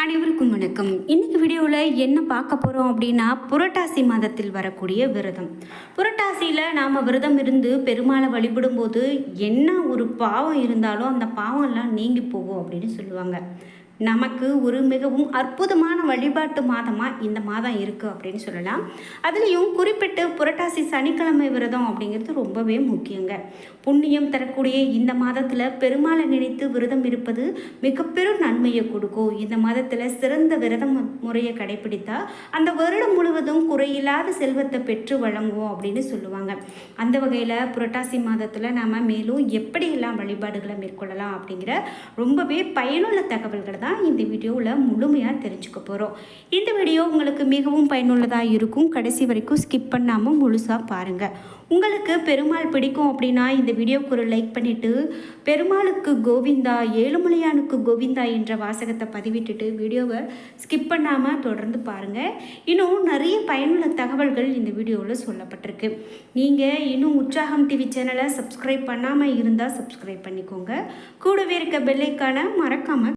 அனைவருக்கும் வணக்கம். இன்னைக்கு வீடியோவில் என்ன பார்க்க போகிறோம் அப்படின்னா புரட்டாசி மாதத்தில் வரக்கூடிய விரதம். புரட்டாசியில் நாம் விரதம் இருந்து பெருமாளை வழிபடும்போது என்ன ஒரு பாவம் இருந்தாலும் அந்த பாவம்லாம் நீங்கி போகும் அப்படின்னு சொல்லுவாங்க. நமக்கு ஒரு மிகவும் அற்புதமான வழிபாட்டு மாதமாக இந்த மாதம் இருக்குது அப்படின்னு சொல்லலாம். அதுலேயும் குறிப்பிட்டு புரட்டாசி சனிக்கிழமை விரதம் அப்படிங்கிறது ரொம்பவே முக்கியங்க. புண்ணியம் தரக்கூடிய இந்த மாதத்தில் பெருமாளை நினைத்து விரதம் இருப்பது மிக பெரும் நன்மையை கொடுக்கும். இந்த மாதத்தில் சிறந்த விரதம் முறையை கடைபிடித்தா அந்த வருடம் முழுவதும் குறையில்லாத செல்வத்தை பெற்று வழங்குவோம் அப்படின்னு சொல்லுவாங்க. அந்த வகையில் புரட்டாசி மாதத்தில் நாம் மேலும் எப்படியெல்லாம் வழிபாடுகளை மேற்கொள்ளலாம் அப்படிங்கிற ரொம்பவே பயனுள்ள தகவல்களை தான் இந்த வீடியோவில் முழுமையாக தெரிஞ்சுக்க போகிறோம். இந்த வீடியோ உங்களுக்கு மிகவும் பயனுள்ளதாக இருக்கும். கடைசி வரைக்கும் ஸ்கிப் பண்ணாமல் முழுசாக பாருங்கள். உங்களுக்கு பெருமாள் பிடிக்கும் அப்படின்னா இந்த வீடியோக்கு ஒரு லைக் பண்ணிவிட்டு பெருமாளுக்கு கோவிந்தா ஏழுமலையானுக்கு கோவிந்தா என்ற வாசகத்தை பதிவிட்டுட்டு வீடியோவை ஸ்கிப் பண்ணாமல் தொடர்ந்து பாருங்கள். இன்னும் நிறைய பயனுள்ள தகவல்கள் இந்த வீடியோவில் சொல்லப்பட்டிருக்கு. நீங்கள் இன்னும் உற்சாகம் டிவி சேனலை சப்ஸ்கிரைப் பண்ணாமல் இருந்தால் சப்ஸ்கிரைப் பண்ணிக்கோங்க. கூடவே இருக்க பெல்லைக்கான மறக்காமல்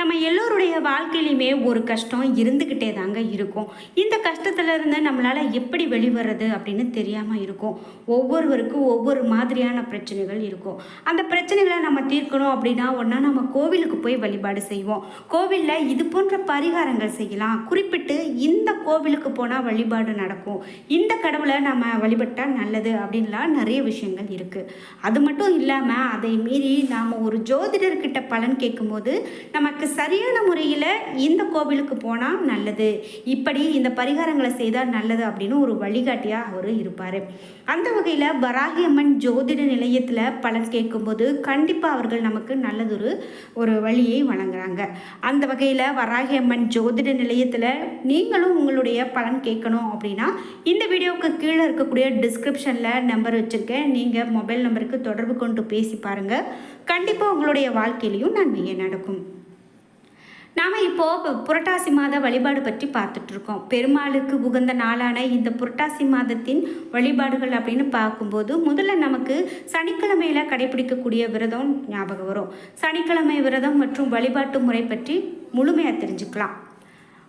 நம்ம எல்லோருடைய வாழ்க்கையிலையுமே ஒரு கஷ்டம் இருந்துக்கிட்டே தாங்க இருக்கும். இந்த கஷ்டத்துலேருந்து நம்மளால் எப்படி வெளிவர்றது அப்படின்னு தெரியாமல் இருக்கும். ஒவ்வொருவருக்கும் ஒவ்வொரு மாதிரியான பிரச்சனைகள் இருக்கும். அந்த பிரச்சனைகளை நம்ம தீர்க்கணும் அப்படின்னா ஒன்றா நம்ம கோவிலுக்கு போய் வழிபாடு செய்வோம். கோவிலில் இது போன்ற பரிகாரங்கள் செய்யலாம். குறிப்பிட்டு இந்த கோவிலுக்கு போனால் வழிபாடு நடக்கும். இந்த கடவுளை நம்ம வழிபட்டால் நல்லது அப்படின்லாம் நிறைய விஷயங்கள் இருக்குது அது மட்டும் இல்லாமல் அதை மீறி நாம் ஒரு ஜோதிடர்கிட்ட பலன் கேட்கும்போது நமக்கு சரியான முறையில் இந்த கோவிலுக்கு போனால் நல்லது. இப்படி இந்த பரிகாரங்களை செய்தால் நல்லது அப்படின்னு ஒரு வழிகாட்டியாக அவர் இருப்பார். அந்த வகையில் வராகியம்மன் ஜோதிட நிலையத்தில் பலன் கேட்கும்போது கண்டிப்பாக அவர்கள் நமக்கு நல்லதொரு ஒரு வழியை வழங்குறாங்க. அந்த வகையில் வராகியம்மன் ஜோதிட நிலையத்தில் நீங்களும் உங்களுடைய பலன் கேட்கணும் அப்படின்னா இந்த வீடியோவுக்கு கீழே இருக்கக்கூடிய டிஸ்கிரிப்ஷனில் நம்பர் வச்சுருக்கேன். நீங்கள் மொபைல் நம்பருக்கு தொடர்பு கொண்டு பேசி பாருங்கள் கண்டிப்பாக உங்களுடைய வாழ்க்கையிலையும் நன்மையே நடக்கும். நாம் இப்போது புரட்டாசி மாத வழிபாடு பற்றி பார்த்துட்ருக்கோம். பெருமாளுக்கு உகந்த நாளான இந்த புரட்டாசி மாதத்தின் வழிபாடுகள் அப்படின்னு பார்க்கும்போது முதல்ல நமக்கு சனிக்கிழமையில் கடைபிடிக்கக்கூடிய விரதம் ஞாபகம் வரும். சனிக்கிழமை விரதம் மற்றும் வழிபாட்டு முறை பற்றி முழுமையாக தெரிஞ்சுக்கலாம்.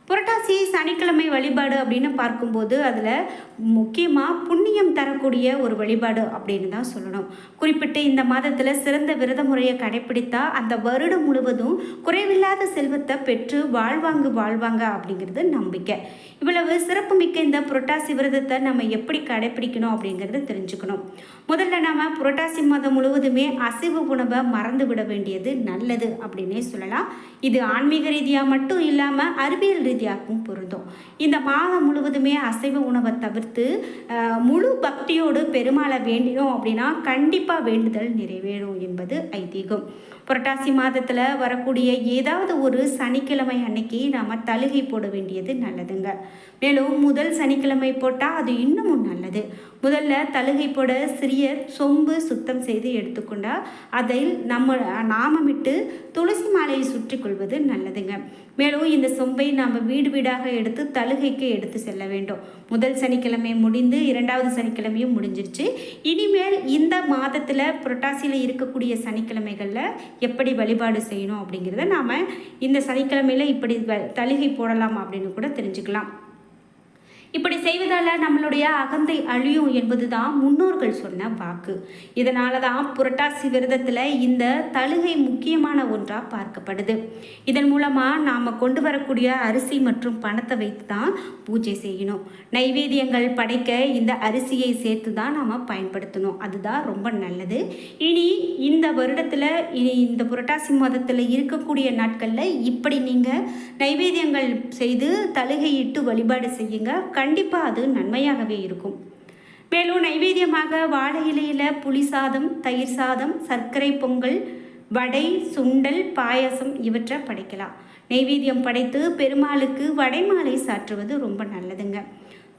புரட்டாசி சனிக்கிழமை வழிபாடு அப்படின்னு பார்க்கும்போது அதில் முக்கியமாக புண்ணியம் தரக்கூடிய ஒரு வழிபாடு அப்படின்னு தான் சொல்லணும். குறிப்பிட்டு இந்த மாதத்தில் சிறந்த விரத முறையை கடைபிடித்தா அந்த வருடம் முழுவதும் குறைவில்லாத செல்வத்தை பெற்று வாழ்வாங்க வாழ்வாங்க அப்படிங்கிறது நம்பிக்கை. இவ்வளவு சிறப்புமிக்க இந்த புரட்டாசி விரதத்தை நம்ம எப்படி கடைப்பிடிக்கணும் அப்படிங்கிறத தெரிஞ்சுக்கணும். முதல்ல நாம் புரட்டாசி மாதம் முழுவதுமே அசைவு உணவை மறந்து விட வேண்டியது நல்லது அப்படின்னே சொல்லலாம். இது ஆன்மீக ரீதியாக மட்டும் இல்லாமல் அறிவியல் ரீதியாகவும் பொருந்தும். இந்த மாதம் முழுவதுமே அசைவ உணவை தவிர்த்து முழு பக்தியோடு பெருமாளை வேண்டினோம் அப்படின்னா கண்டிப்பாக வேண்டுதல் நிறைவேறும் என்பது ஐதீகம். புரட்டாசி மாதத்தில் வரக்கூடிய ஏதாவது ஒரு சனிக்கிழமை அன்னைக்கு நாம் தழுகை போட வேண்டியது நல்லதுங்க. மேலும் முதல் சனிக்கிழமை போட்டால் அது இன்னமும் நல்லது. முதல்ல தழுகை போட சிறிய சொம்பு சுத்தம் செய்து எடுத்துக்கொண்டா அதில் நம்ம நாமமிட்டு துளசி மாலையை சுற்றி கொள்வது நல்லதுங்க. மேலும் இந்த சொம்பை நாம் வீடு வீடாக எடுத்து தழுகைக்கு எடுத்து செல்ல வேண்டும். முதல் சனிக்கிழமை முடிந்து இரண்டாவது சனிக்கிழமையும் முடிஞ்சிருச்சு. இனிமேல் இந்த மாதத்தில் புரட்டாசியில் இருக்கக்கூடிய சனிக்கிழமைகளில் எப்படி வழிபாடு செய்யணும் அப்படிங்கிறத நாம் இந்த சனிக்கிழமையில் இப்படி வ- தழுகை போடலாம் அப்படின்னு கூட தெரிஞ்சுக்கலாம். இப்படி செய்வதால் நம்மளுடைய அகந்தை அழியும் என்பது தான் முன்னோர்கள் சொன்ன வாக்கு. இதனால தான் புரட்டாசி விரதத்தில் இந்த தழுகை முக்கியமான ஒன்றாக பார்க்கப்படுது. இதன் மூலமாக நாம் கொண்டு வரக்கூடிய அரிசி மற்றும் பணத்தை வைத்து தான் பூஜை செய்யணும். நைவேத்தியங்கள் படைக்க இந்த அரிசியை சேர்த்து தான் நாம் பயன்படுத்தணும். அதுதான் ரொம்ப நல்லது. இனி இந்த வருடத்தில் இனி இந்த புரட்டாசி மாதத்தில் இருக்கக்கூடிய நாட்களில் இப்படி நீங்கள் நைவேத்தியங்கள் செய்து தழுகையிட்டு வழிபாடு செய்யுங்க. கண்டிப்பாக அது நன்மையாகவே இருக்கும். மேலும் நைவேத்தியமாக வாழை இலையில் புளி சாதம் தயிர் சாதம் சர்க்கரை பொங்கல் வடை சுண்டல் பாயசம் இவற்றை படைக்கலாம். நைவேத்தியம் படைத்து பெருமாளுக்கு வடைமாலை சாற்றுவது ரொம்ப நல்லதுங்க.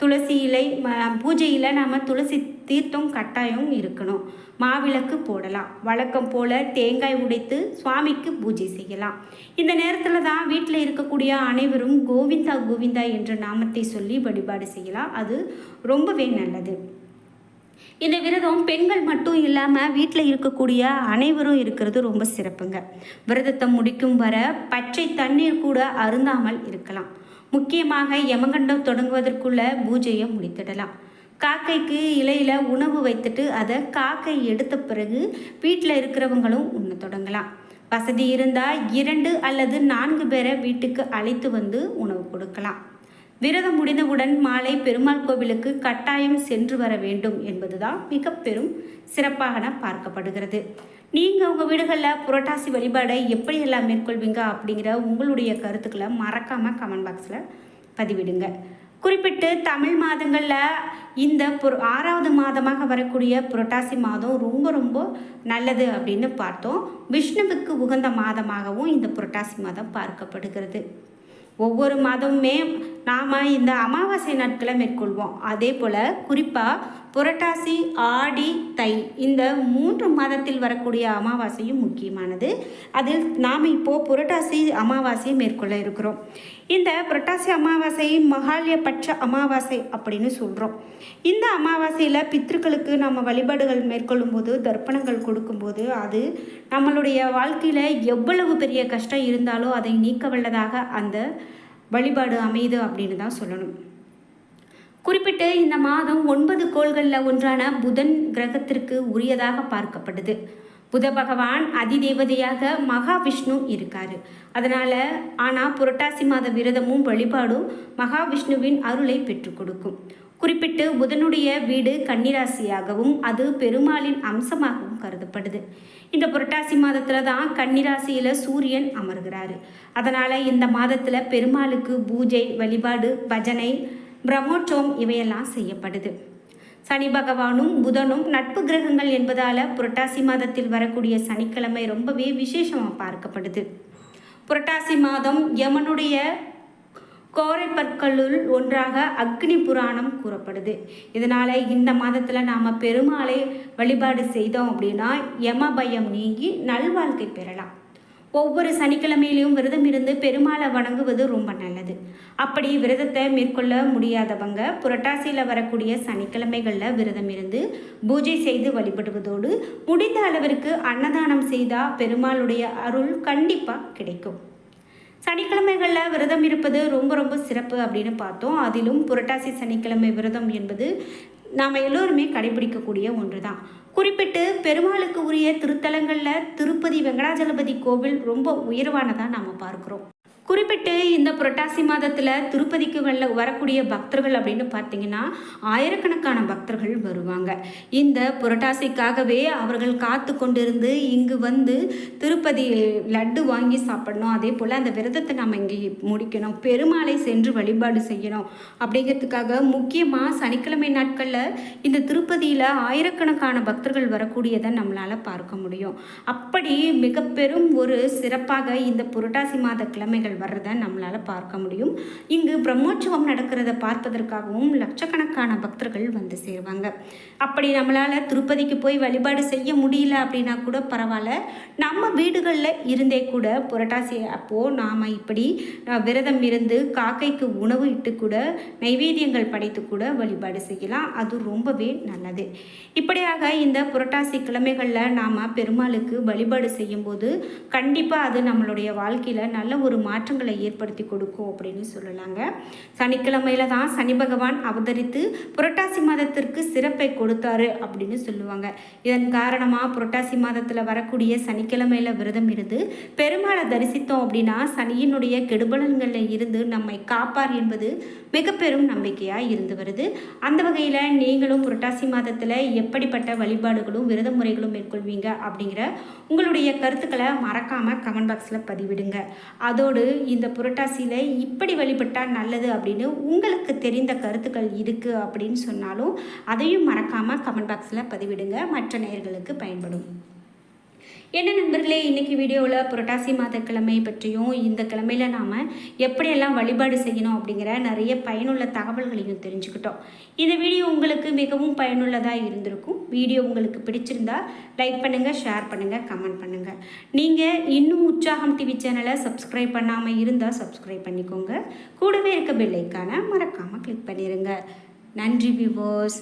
துளசி இலை ம- பூஜையில் நாம் துளசி தீர்த்தம் கட்டாயம் இருக்கணும். மாவிளக்கு போடலாம். வழக்கம் போல் தேங்காய் உடைத்து சுவாமிக்கு பூஜை செய்யலாம். இந்த நேரத்தில் தான் வீட்டில் இருக்கக்கூடிய அனைவரும் கோவிந்தா கோவிந்தா என்ற நாமத்தை சொல்லி வழிபாடு செய்யலாம். அது ரொம்பவே நல்லது. இந்த விரதம் பெண்கள் மட்டும் இல்லாமல் வீட்டில் இருக்கக்கூடிய அனைவரும் இருக்கிறது ரொம்ப சிறப்புங்க. விரதத்தை முடிக்கும் வர பச்சை தண்ணீர் கூட அருந்தாமல் இருக்கலாம். முக்கியமாக யமகண்டம் தொடங்குவதற்குள்ள பூஜையை முடித்திடலாம். காக்கைக்கு இலையில் உணவு வைத்துட்டு அதை காக்கை எடுத்த பிறகு வீட்டில் இருக்கிறவங்களும் உண்ண தொடங்கலாம். வசதி இருந்தால் இரண்டு அல்லது நான்கு பேரை வீட்டுக்கு அழைத்து வந்து உணவு கொடுக்கலாம். விரதம் முடிந்தவுடன் மாலை பெருமாள் கோவிலுக்கு கட்டாயம் சென்று வர வேண்டும் என்பதுதான் மிக பெரும் சிறப்பாக பார்க்கப்படுகிறது. நீங்கள் உங்கள் வீடுகளில் புரட்டாசி வழிபாடை எப்படியெல்லாம் மேற்கொள்வீங்க அப்படிங்கிற உங்களுடைய கருத்துக்களை மறக்காமல் கமெண்ட் பாக்ஸில் பதிவிடுங்க. குறிப்பிட்டு தமிழ் மாதங்களில் இந்த புர ஆறாவது மாதமாக வரக்கூடிய புரட்டாசி மாதம் ரொம்ப ரொம்ப நல்லது அப்படின்னு பார்த்தோம். விஷ்ணுவுக்கு உகந்த மாதமாகவும் இந்த புரட்டாசி மாதம் பார்க்கப்படுகிறது. ஒவ்வொரு மாதமுமே நாம் இந்த அமாவாசை நாட்களை மேற்கொள்வோம். அதே போல் குறிப்பாக புரட்டாசி ஆடி தை இந்த மூன்று மாதத்தில் வரக்கூடிய அமாவாசையும் முக்கியமானது. அதில் நாம் இப்போது புரட்டாசி அமாவாசையை மேற்கொள்ள இருக்கிறோம். இந்த புரட்டாசி அமாவாசை மகாலயபட்ச அமாவாசை அப்படின்னு சொல்கிறோம் இந்த அமாவாசையில் பித்ருக்களுக்கு நம்ம வழிபாடுகள் மேற்கொள்ளும்போது தர்ப்பணங்கள் கொடுக்கும்போது அது நம்மளுடைய வாழ்க்கையில் எவ்வளவு பெரிய கஷ்டம் இருந்தாலும் அதை நீக்க வல்லதாக அந்த வழிபாடு அமையுது அப்படின்னு தான் சொல்லணும். குறிப்பிட்டு இந்த மாதம் ஒன்பது கோள்களில் ஒன்றான புதன் கிரகத்திற்கு உரியதாக பார்க்கப்படுது. புத பகவான் அதிதேவதையாக மகாவிஷ்ணு இருக்கார். அதனால் ஆனால் புரட்டாசி மாத விரதமும் வழிபாடும் மகாவிஷ்ணுவின் அருளை பெற்றுக் கொடுக்கும். குறிப்பிட்டு புதனுடைய வீடு கன்னிராசியாகவும் அது பெருமாளின் அம்சமாகவும் கருதப்படுது. இந்த புரட்டாசி மாதத்தில் தான் கன்னிராசியில் சூரியன் அமர்கிறாரு. அதனால் இந்த மாதத்தில் பெருமாளுக்கு பூஜை வழிபாடு பஜனை பிரம்மோற்சவம் இவையெல்லாம் செய்யப்படுது. சனி பகவானும் புதனும் நட்பு கிரகங்கள் என்பதால் புரட்டாசி மாதத்தில் வரக்கூடிய சனிக்கிழமை ரொம்பவே விசேஷமாக பார்க்கப்படுது. புரட்டாசி மாதம் யமனுடைய கோரை பற்களுள் ஒன்றாக அக்னி புராணம் கூறப்படுது. இதனால் இந்த மாதத்தில் நாம் பெருமாளை வழிபாடு செய்தோம் அப்படின்னா யம பயம் நீங்கி நல்வாழ்க்கை பெறலாம். ஒவ்வொரு சனிக்கிழமையிலையும் விரதம் இருந்து பெருமாளை வணங்குவது ரொம்ப நல்லது. அப்படி விரதத்தை மேற்கொள்ள முடியாதவங்க புரட்டாசியில் வரக்கூடிய சனிக்கிழமைகளில் விரதம் இருந்து பூஜை செய்து வழிபடுவதோடு முடிந்த அளவிற்கு அன்னதானம் செய்தால் பெருமாளுடைய அருள் கண்டிப்பாக கிடைக்கும். சனிக்கிழமைகளில் விரதம் இருப்பது ரொம்ப ரொம்ப சிறப்பு அப்படின்னு பார்த்தோம். அதிலும் புரட்டாசி சனிக்கிழமை விரதம் என்பது நாம் எல்லோருமே கடைபிடிக்கக்கூடிய ஒன்று தான் குறிப்பிட்டு பெருமாளுக்கு உரிய திருத்தலங்களில் திருப்பதி வெங்கடாஜலபதி கோவில் ரொம்ப உயர்வானதாக நாம் பார்க்குறோம். குறிப்பிட்டு இந்த புரட்டாசி மாதத்தில் திருப்பதிக்கு வெளில வரக்கூடிய பக்தர்கள் அப்படின்னு பார்த்தீங்கன்னா ஆயிரக்கணக்கான பக்தர்கள் வருவாங்க. இந்த புரட்டாசிக்காகவே அவர்கள் காத்து கொண்டிருந்து இங்கு வந்து திருப்பதி லட்டு வாங்கி சாப்பிடணும். அதே போல் அந்த விரதத்தை நம்ம இங்கே முடிக்கணும். பெருமாளை சென்று வழிபாடு செய்யணும். அப்படிங்கிறதுக்காக முக்கியமாக சனிக்கிழமை நாட்களில் இந்த திருப்பதியில் ஆயிரக்கணக்கான பக்தர்கள் வரக்கூடியதை நம்மளால் பார்க்க முடியும். அப்படி மிக பெரும் ஒரு சிறப்பாக இந்த புரட்டாசி மாத கிழமைகள் வர்றதை நம்மளால் பார்க்க முடியும். இங்கு பிரம்மோற்சவம் நடக்கிறத பார்ப்பதற்காகவும் லட்சக்கணக்கான பக்தர்கள் வந்து சேருவாங்க. அப்படி நம்மளால் திருப்பதிக்கு போய் வழிபாடு செய்ய முடியல அப்படின்னா கூட பரவாயில்ல. நம்ம வீடுகளில் இருந்தே கூட புரட்டாசி அப்போது நாம் இப்படி விரதம் இருந்து காக்கைக்கு உணவு இட்டு கூட நைவேத்தியங்கள் படைத்து கூட வழிபாடு செய்யலாம். அது ரொம்பவே நல்லது. இப்படியாக இந்த புரட்டாசி கிழமைகளில் நாம் பெருமாளுக்கு வழிபாடு செய்யும்போது கண்டிப்பாக அது நம்மளுடைய வாழ்க்கையில் நல்ல ஒரு மாற்றங்களை ஏற்படுத்தி கொடுக்கும் அப்படின்னு சொல்லலாங்க. சனிக்கிழமையில தான் சனி பகவான் அவதரித்து புரட்டாசி மாதத்திற்கு சிறப்பை கொடுத்தாரு அப்படின்னு சொல்லுவாங்க. இதன் காரணமாக புரட்டாசி மாதத்தில் வரக்கூடிய சனிக்கிழமையில விரதம் இருந்து பெருமாளை தரிசித்தோம் அப்படின்னா சனியினுடைய கெடுபலன்களில் இருந்து நம்மை காப்பார் என்பது மிக பெரும் நம்பிக்கையாக இருந்து வருது. அந்த வகையில் நீங்களும் புரட்டாசி மாதத்தில் எப்படிப்பட்ட வழிபாடுகளும் விரத முறைகளும் மேற்கொள்வீங்க அப்படிங்கிற உங்களுடைய கருத்துக்களை மறக்காமல் கமெண்ட் பாக்ஸில் பதிவிடுங்க. அதோடு இந்த புரட்டாசியில் இப்படி வழிபட்டால் நல்லது அப்படின்னு உங்களுக்கு தெரிந்த கருத்துக்கள் இருக்குது அப்படின்னு சொன்னாலும் அதையும் மறக்காமல் கமெண்ட் பாக்ஸில் பதிவிடுங்க. மற்ற நேயர்களுக்கு பயன்படும். என்ன நண்பர்களே இன்றைக்கி வீடியோவில் புரட்டாசி மாத கிழமை பற்றியும் இந்த கிழமையில் நாம் எப்படியெல்லாம் வழிபாடு செய்யணும் அப்படிங்கிற நிறைய பயனுள்ள தகவல்களையும் தெரிஞ்சுக்கிட்டோம். இந்த வீடியோ உங்களுக்கு மிகவும் பயனுள்ளதாக இருந்திருக்கும். வீடியோ உங்களுக்கு பிடிச்சிருந்தா லைக் பண்ணுங்கள் ஷேர் பண்ணுங்கள் கமெண்ட் பண்ணுங்கள் நீங்கள் இன்னும் உற்சாகம் டிவி சேனலை சப்ஸ்கிரைப் பண்ணாமல் இருந்தால் சப்ஸ்கிரைப் பண்ணிக்கோங்க. கூடவே இருக்க பெல்லைக்கான மறக்காமல் கிளிக் பண்ணிடுங்க நன்றி விவோஸ்